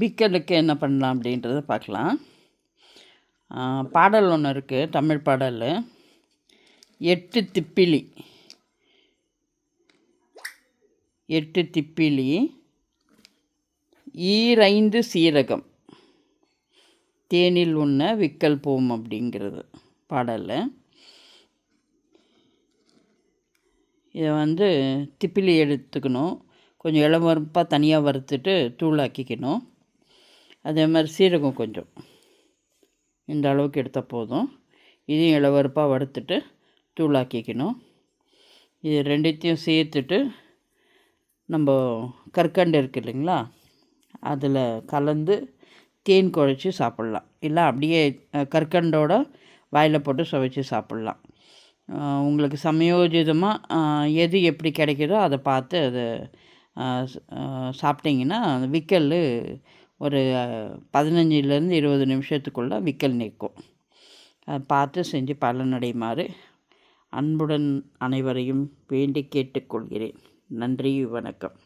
விக்கலுக்கு என்ன பண்ணலாம் அப்படின்றத பார்க்கலாம். பாடல் ஒன்று இருக்குது தமிழ் பாடல். எட்டு திப்பிலி. எட்டு திப்பிலி. ஈரைந்து சீரகம். தேனில் உண்ண விக்கல் போம் அப்படிங்கிறது பாடலில் இதை வந்து திப்பிலி எடுத்துக்கணும். கொஞ்சம் இளவரப்பாக தனியாக வறுத்துட்டு தூளாக்கிக்கணும் அதே மாதிரி சீரகம் கொஞ்சம். இந்த அளவுக்கு எடுத்தால் போதும். இதையும் இளவரப்பாக வறுத்துட்டு தூளாக்கிக்கணும் இது ரெண்டுத்தையும் சேர்த்துட்டு நம்ம கற்கண்டு இருக்குது இல்லைங்களா? அதில் கலந்து தேன் குழச்சி சாப்பிட்லாம். இல்லை அப்படியே கற்கண்டோட வாயில் போட்டு சுவைச்சி சாப்பிட்லாம். உங்களுக்கு சமயோஜிதமாக எது எப்படி கிடைக்குதோ அதை பார்த்து அதை சாப்பிட்டிங்கன்னா விக்கல் ஒரு பதினஞ்சுலேருந்து இருபது நிமிஷத்துக்குள்ளே விக்கல் நிற்கும் அதை பார்த்து செஞ்சு பலனடையுமாறு அன்புடன் அனைவரையும் வேண்டி கேட்டுக்கொள்கிறேன். நன்றி வணக்கம்.